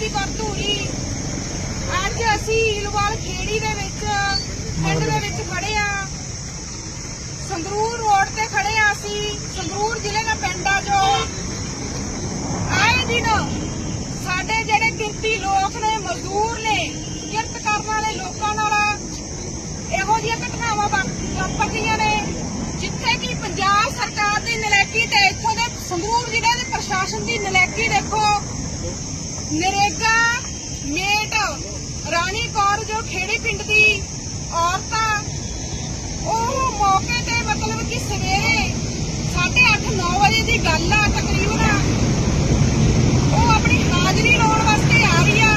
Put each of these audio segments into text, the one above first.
ਕੀਰਤੀ ਕੌਰ ਅੱਜ ਅਸੀਂ ਇਲਵਾਲ ਖੇੜੀ ਦੇ ਵਿੱਚ, ਪਿੰਡ ਦੇ ਵਿੱਚ ਖੜੇ ਆ। ਸੰਗਰੂਰ ਰੋਡ ਤੇ ਖੜੇ ਆ ਅਸੀਂ। ਸੰਗਰੂਰ ਜ਼ਿਲ੍ਹੇ ਦਾ ਪਿੰਡ ਆ ਜੋ। ਆਏ ਦਿਨ ਸਾਡੇ ਜਿਹੜੇ ਕਿਰਤੀ ਲੋਕ ਨੇ, ਮਜ਼ਦੂਰ ਨੇ, ਕਿਰਤ ਕਰਨ ਵਾਲੇ ਲੋਕਾਂ ਨਾਲ ਇਹੋ ਜਿਹੀਆਂ ਘਟਨਾਵਾਂ ਵਾਪਰਦੀਆਂ ਨੇ। ਜਿੱਥੇ ਕਿ ਪੰਜਾਬ ਸਰਕਾਰ ਦੀ ਨਲੈਕੀ ਤੇ ਇੱਥੋਂ ਦੇ ਸੰਗਰੂਰ ਜ਼ਿਲ੍ਹੇ ਦੇ ਪ੍ਰਸ਼ਾਸਨ ਦੀ ਨਲੈਕੀ ਦੇਖੋ। ਨਰੇਗਾ, ਮੇਟ, ਰਾਣੀ ਕੌਰ ਜੋ ਖੇੜੀ ਪਿੰਡ ਦੀ ਔਰਤ ਆ ਉਹ ਮੌਕੇ ਤੇ ਮਤਲਬ ਕਿ ਸਵੇਰੇ 8:30 9 ਵਜੇ ਦੀ ਗੱਲ ਆ, ਤਕਰੀਬਨ ਉਹ ਆਪਣੀ ਹਾਜ਼ਰੀ ਲਾਉਣ ਵਾਸਤੇ ਆ ਰਹੀ ਆ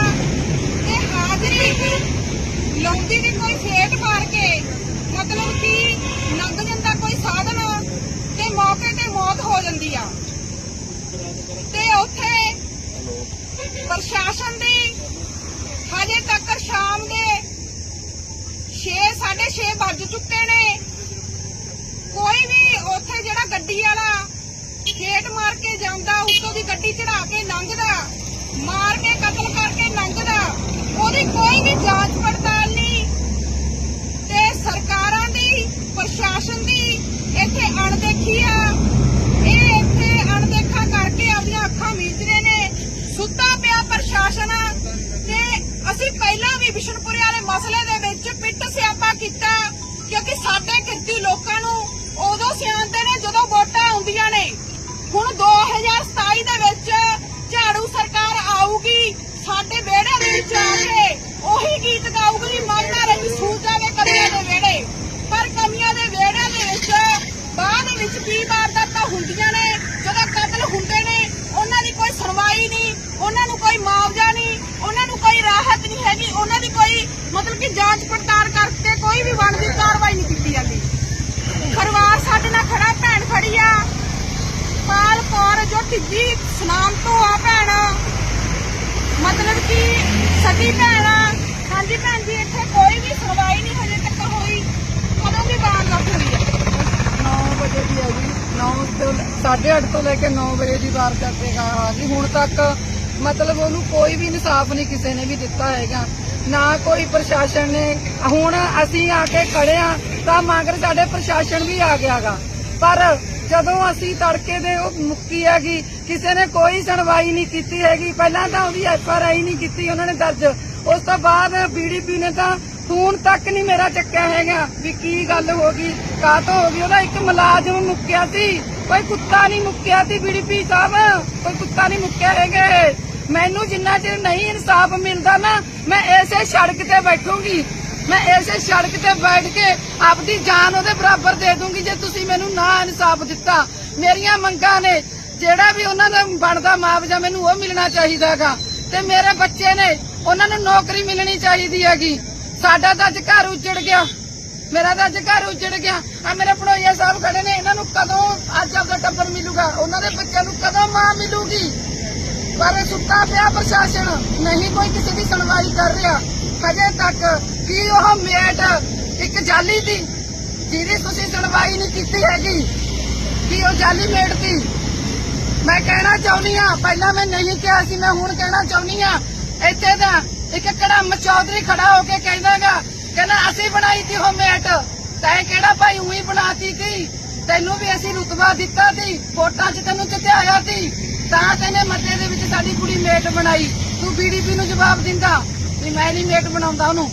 ਤੇ ਹਾਜ਼ਰੀ ਲਾਉਂਦੀ ਦੀ ਕੋਈ ਫੇਟ ਮਾਰ ਕੇ ਮਤਲਬ ਕਿ ਲੰਘ ਜਾਂਦਾ ਕੋਈ ਸਾਧਨ ਤੇ ਮੌਕੇ ਤੇ ਮੌਤ ਹੋ ਜਾਂਦੀ ਆ ਤੇ ਉੱਥੇ ਪ੍ਰਸ਼ਾਸਨ ਦੀ। ਹਜੇ ਤੱਕ ਸ਼ਾਮ ਦੇ 6 6:30 ਵੱਜ ਚੁੱਕੇ ਨੇ। ਕੋਈ ਵੀ ਉੱਥੇ ਜਿਹੜਾ ਗੱਡੀ ਵਾਲਾ ਖੇਤ ਮਾਰ ਕੇ ਜਾਂਦਾ, ਉੱਤੋਂ ਦੀ ਗੱਡੀ ਚੜਾ ਕੇ ਲੰਘਦਾ, ਮਾਰ ਕੇ ਕਤਲ ਕਰਕੇ ਲੰਘਦਾ, ਉਹਦੀ ਕੋਈ ਵੀ ਜਾਂਚ ਪੜਤਾਲ ਨਹੀਂ। ਤੇ ਸਰਕਾਰਾਂ ਦੀ, ਪ੍ਰਸ਼ਾਸਨ ਦੀ ਇੱਥੇ ਅਣਦੇਖੀ ਆ ਇਹ ਇੱਥੇ ਅਣਦੇਖਾ ਕਰਕੇ ਆਪਣੀਆਂ ਅੱਖਾਂ ਮੀਚਦੇ ਨੇ ਸੁੱਤਾ ਪਿਆ ਪ੍ਰਸ਼ਾਸਨ ਤੇ ਅਸੀਂ ਪਹਿਲਾਂ ਵੀ ਬਿਸ਼ਨਪੁਰੇ ਵਾਲੇ ਮਸਲੇ ਦੇ ਵਿੱਚ ਪਿੱਟ ਸਿਆਪਾ ਕੀਤਾ, ਕਿਉਂਕਿ ਸਾਡੇ ਕਿਰਤੀ ਲੋਕਾਂ ਨੂੰ ਉਦੋਂ ਸਿਆਣਦੇ ਨੇ ਜਦੋਂ ਵੋਟਾਂ ਆਉਂਦੀਆਂ ਨੇ। ਹੁਣ 2027 ਦੇ ਵਿੱਚ ਝਾੜੂ ਸਰਕਾਰ ਆਊਗੀ, ਸਾਡੇ ਵਿਹੜੇ ਦੇ ਵਿੱਚ ਆ ਕੇ ਉਹੀ ਗੀਤ ਗਾਊਗੀ ਮੰਗਣਾ ਰਹੀ ਸੂਝ ਜਾਵੇ ਕਮੀਆਂ ਦੇ ਵਿਹੜੇ। ਪਰ ਕਮੀਆਂ ਦੇ ਵਿਹੜਿਆਂ ਦੇ ਵਿੱਚ ਬਾਅਦ ਵਿੱਚ ਕੀ ਵਾਰਦਾਤਾਂ ਹੁੰਦੀਆਂ ਨੇ ਜਦੋਂ ਕਤਲ ਹੁੰਦੇ ਨੇ ਉਹਨਾਂ ਦੀ ਕੋਈ ਸੁਣਵਾਈ ਨਹੀਂ ਉਹਨਾਂ ਨੂੰ ਕੋਈ ਮੁਆਵਜ਼ਾ ਨਹੀਂ ਉਹਨਾਂ ਨੂੰ ਕੋਈ ਰਾਹਤ ਨਹੀਂ ਹੈਗੀ ਉਹਨਾਂ ਦੀ ਕੋਈ ਮਤਲਬ ਕਿ ਜਾਂਚ ਪੜਤਾਲ ਕਰਕੇ ਕੋਈ ਵੀ ਬਣਦੀ ਕਾਰਵਾਈ ਨਹੀਂ ਕੀਤੀ ਜਾਂਦੀ ਪਰਿਵਾਰ ਸਾਡੇ ਨਾਲ ਖੜਾ ਭੈਣ ਖੜੀ ਆ ਪਾਲ ਕੌਰ ਜੋ ਤੀਜੀ ਸਨਾਮ ਤੋਂ ਆ ਮਤਲਬ ਕਿ ਸਗੀ ਭੈਣ। ਹਾਂਜੀ ਭੈਣ ਜੀ, ਇੱਥੇ ਕੋਈ ਵੀ ਸੁਣਵਾਈ ਨਹੀਂ ਹਜੇ ਤੱਕ ਹੋਈ। ਕਦੋਂ ਦੀ ਵਾਰਦਾਤ ਹੋਈ ਹੈ? 9 ਵਜੇ ਦੀ ਹੈ ਜੀ। 9 ਤੋਂ 8:30 ਤੋਂ ਲੈ ਕੇ 9 ਵਜੇ ਦੀ ਵਾਰ ਕਰਦੇ ਆ ਜੀ। ਹੁਣ ਤੱਕ ਮਤਲਬ ਉਹਨੂੰ ਕੋਈ ਵੀ ਇਨਸਾਫ ਨਹੀਂ ਕਿਸੇ ਨੇ ਵੀ ਦਿੱਤਾ ਹੈਗਾ। ਨਾ ਕੋਈ ਪ੍ਰਸ਼ਾਸਨ ਨੇ। ਹੁਣ ਅਸੀਂ ਆ ਕੇ ਖੜੇ ਆ ਤਾਂ ਮਗਰ ਸਾਡੇ ਪ੍ਰਸ਼ਾਸਨ ਵੀ ਆ ਗਿਆਗਾ। ਪਰ ਜਦੋਂ ਅਸੀਂ ਤੜਕੇ ਦੇ ਉਹ ਮੁੱਕੀ ਹੈਗੀ, ਕਿਸੇ ਨੇ ਕੋਈ ਸੁਣਵਾਈ ਨਹੀਂ ਕੀਤੀ ਹੈਗੀ। ਪਹਿਲਾਂ ਤਾਂ ਉਹਦੀ ਐਫ ਆਰ ਆਈ ਨਹੀਂ ਕੀਤੀ, ਉਹਨਾਂ ਨੇ ਦਰਜ। ਉਸ ਤੋਂ ਬਾਅਦ ਬੀਡੀਪੀ ਨੇ ਤਾਂ ਫੋਨ ਤੱਕ ਨਹੀਂ ਮੇਰਾ ਚੱਕਿਆ ਹੈਗਾ ਵੀ ਕੀ ਗੱਲ ਹੋ ਗਈ ਕਾਹਤੋਂ ਹੋ ਗਈ। ਉਹਦਾ ਇੱਕ ਮੁਲਾਜ਼ਮ ਮੁੱਕਿਆ ਸੀ। ਕੋਈ ਕੁੱਤਾ ਨਹੀਂ ਮੁੱਕਿਆ ਸੀ ਬੀਡੀਪੀ ਸਾਹਿਬ। ਕੋਈ ਕੁੱਤਾ ਨਹੀਂ ਮੁੱਕਿਆ ਹੈਗੇ। ਮੈਨੂੰ ਜਿੰਨਾ ਚਿਰ ਨਹੀਂ ਇਨਸਾਫ ਮਿਲਦਾ ਨਾ, ਮੈਂ ਐਸੇ ਸੜਕ ਤੇ ਬੈਠੂਗੀ। ਮੈਂ ਐਸੇ ਸੜਕ ਤੇ ਬੈਠ ਕੇ ਆਪਦੀ ਜਾਨ ਉਹਦੇ ਬਰਾਬਰ ਦੇ ਦੂੰਗੀ ਜੇ ਤੁਸੀਂ ਮੈਨੂੰ ਨਾ ਇਨਸਾਫ ਦਿੱਤਾ। ਮੇਰੀਆਂ ਮੰਗਾਂ ਨੇ, ਜਿਹੜਾ ਵੀ ਉਹਨਾਂ ਦਾ ਬਣਦਾ ਮੁਆਵਜ਼ਾ ਮੈਨੂੰ ਉਹ ਮਿਲਣਾ ਚਾਹੀਦਾਗਾ ਤੇ ਮੇਰੇ ਬੱਚੇ ਨੇ, ਉਹਨਾਂ ਨੂੰ ਨੌਕਰੀ ਮਿਲਣੀ ਚਾਹੀਦੀ ਹੈਗੀ। ਸਾਡਾ ਤਾਂ ਅੱਜ ਘਰ ਉੱਜੜ ਗਿਆ। ਮੇਰਾ ਤਾਂ ਅੱਜ ਘਰ ਉੱਜੜ ਗਿਆ। ਆ ਮੇਰੇ ਪੜੋਈਆ ਸਾਹਿਬ ਖੜੇ ਨੇ, ਇਹਨਾਂ ਨੂੰ ਕਦੋਂ ਅੱਜ ਆਪਦਾ ਟੱਬਰ ਮਿਲੂਗਾ? ਉਹਨਾਂ ਦੇ ਬੱਚਿਆਂ ਨੂੰ ਕਦੋਂ ਮਾਂ ਮਿਲੂਗੀ? ਪਰ ਸੁੱਤਾ ਪਿਆ ਪ੍ਰਸ਼ਾਸਨ, ਨਹੀਂ ਕੋਈ ਕਿਸੇ ਦੀ ਸੁਣਵਾਈ ਕਰ ਰਿਹਾ। ਹਜੇ ਤੱਕ ਕੀ ਉਹ ਮੇਟ ਇੱਕ ਜਾਲੀ ਦੀ, ਜਿਹਦੀ ਤੁਸੀਂ ਸੁਣਵਾਈ ਨਹੀਂ ਕੀਤੀ ਹੈਗੀ, ਕੀ ਉਹ ਜਾਲੀ ਮੇਟ ਦੀ। ਮੈਂ ਕਹਿਣਾ ਚਾਹੁੰਦੀ ਆ ਪਹਿਲਾਂ ਮੈਂ ਨਹੀਂ ਕਿਹਾ ਸੀ, ਮੈਂ ਹੁਣ ਕਹਿਣਾ ਚਾਹੁੰਦੀ ਆ ਇੱਥੇ ਦਾ ਇੱਕ ਕੜਮ ਚੌਧਰੀ ਖੜਾ ਹੋ ਕੇ ਕਹਿੰਦਾਗਾ, ਕਹਿੰਦਾ, ਅਸੀਂ ਬਣਾਈ ਤੀ ਉਹ ਮੇਟ। ਤੈਂ ਕਿਹੜਾ ਭਾਈ ਉਹੀ ਬਣਾਤੀ ਸੀ ਤੈਨੂੰ ਵੀ ਅਸੀਂ ਰੁਤਬਾ ਦਿੱਤਾ ਸੀ ਵੋਟਾਂ 'ਚ ਤੈਨੂੰ ਜਿੱਤਿਆਇਆ ਸੀ ਤਾਂ ਤੈਨੇ ਮੱਤੇ ਦੇ ਵਿੱਚ ਸਾਡੀ ਕੁੜੀ ਮੇਟ ਬਣਾਈ। ਤੂੰ ਬੀਡੀਪੀ ਨੂੰ ਜਵਾਬ ਦਿੰਦਾ। ਵੀ ਮੈਂ ਨਹੀਂ ਮੇਟ ਬਣਾਉਂਦਾ ਉਹਨੂੰ।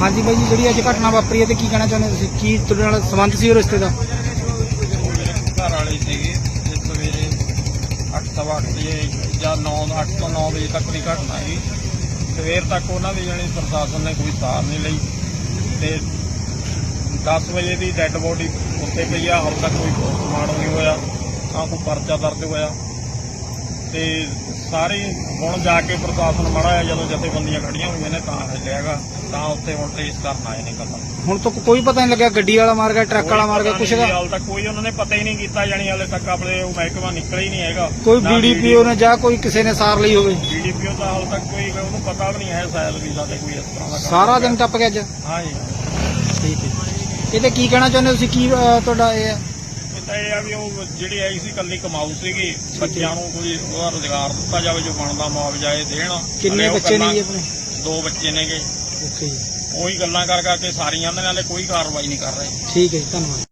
ਹਾਂਜੀ ਬਾਈ ਜੀ ਜਿਹੜੀ ਅੱਜ ਘਟਨਾ ਵਾਪਰੀ ਹੈ ਤੇ ਕੀ ਕਹਿਣਾ ਚਾਹੁੰਦੇ ਤੁਸੀਂ? ਕੀ ਤੁਹਾਡੇ ਨਾਲ ਸੰਬੰਧ ਸੀ ਉਹ ਰਿਸ਼ਤੇ ਦਾ? ਘਰ ਵਾਲੀ ਸੀਗੀ ਤੇ ਸਵੇਰੇ 8 ਵਜੇ ਜਾਂ 9 8 ਤੋਂ 9 ਵਜੇ ਤੱਕ ਦੀ ਘਟਨਾ ਹੈਗੀ ਸਵੇਰ ਤੱਕ ਉਹਨਾਂ ਦੀ ਜਾਣੀ ਪ੍ਰਸ਼ਾਸਨ ਨੇ ਕੋਈ ਸਾਰ ਨਹੀਂ ਲਈ ਤੇ 10 ਵਜੇ ਦੀ ਡੈੱਡ ਬੋਡੀ ਉੱਤੇ ਪਈ ਆ ਹਾਲ ਤੱਕ ਕੋਈ ਪੋਸਟਮਾਰਟਮ ਨਹੀਂ ਹੋਇਆ ਨਾ ਕੋਈ ਪਰਚਾ ਦਰਜ ਹੋਇਆ। ਤੇ ਸਾਰੇ ਹੁਣ ਜਾ ਕੇ ਪ੍ਰਸ਼ਾਸਨ ਮੜਾ ਜਦੋਂ ਜਥੇਬੰਦੀਆਂ ਖੜੀਆਂ ਹੋਈਆਂ ਨੇ ਤਾਂ ਹਿੱਲਿਆਗਾ ਤਾਂ ਉੱਥੇ ਹੁਣ ਟ੍ਰੇਸ ਕਰਨ ਆਏ ਨੇ ਕਤਲ। ਹੁਣ ਤੱਕ ਕੋਈ ਪਤਾ ਨਹੀਂ ਲੱਗਿਆ ਗੱਡੀ ਵਾਲਾ ਮਾਰ ਗਿਆ ਟਰੱਕ ਵਾਲਾ ਮਾਰ ਗਿਆ ਕੁਛ ਦਾ ਹਾਲ ਤੱਕ ਕੋਈ ਉਹਨਾਂ ਨੇ ਪਤਾ ਹੀ ਨਹੀਂ ਕੀਤਾ ਜਾਣੀ ਹਾਲੇ ਤੱਕ ਆਪਣੇ ਉਹ ਮਹਿਕਮਾ ਨਿਕਲਿਆ ਹੀ ਨਹੀਂ ਹੈਗਾ। ਕੋਈ ਬੀਡੀਪੀਓ ਨੇ ਜਾਂ ਕੋਈ ਕਿਸੇ ਨੇ ਸਾਰ ਲਈ ਹੋਵੇ? ਬੀਡੀਪੀਓ ਦਾ ਹਾਲ ਤੱਕ ਕੋਈ ਉਹਨੂੰ ਪਤਾ ਵੀ ਨਹੀਂ ਹੈ ਸ਼ਾਇਦ ਵੀ ਸਾਡੇ ਕੋਈ ਇਸ ਤਰ੍ਹਾਂ ਦਾ ਸਾਰਾ। ਦਿਨ ਟੱਪ ਗਿਆ ਅੱਜ? ਹਾਂ ਜੀ। ਠੀਕ ਹੈ ਇਹਦੇ ਕੀ ਕਹਿਣਾ ਚਾਹੁੰਦੇ ਤੁਸੀਂ? ਕੀ ਤੁਹਾਡਾ ਇਹ ਹੈ? ਤਾਂ ਇਹ ਆ ਵੀ ਉਹ ਜਿਹੜੀ ਆਈ ਸੀ ਕੱਲੀ ਕਮਾਊ ਸੀਗੀ ਬੱਚਿਆਂ ਨੂੰ ਕੋਈ ਉਹਦਾ ਰੁਜ਼ਗਾਰ ਦਿੱਤਾ ਜਾਵੇ ਜੋ ਬਣਦਾ ਮੁਆਵਜ਼ਾ ਇਹ ਦੇਣ। ਕਿੰਨੇ ਬੱਚੇ ਨੇ ਜੀ ਆਪਣੇ? ਦੋ ਬੱਚੇ ਨੇਗੇ। ਓਕੇ ਜੀ। ਉਹੀ ਗੱਲਾਂ ਕਰ ਕਰਕੇ ਸਾਰੀਆਂ ਇਹਨਾਂ ਨੇ ਕੋਈ ਕਾਰਵਾਈ ਨਹੀਂ ਕਰ ਰਹੇ। ਠੀਕ ਹੈ ਜੀ ਧੰਨਵਾਦ।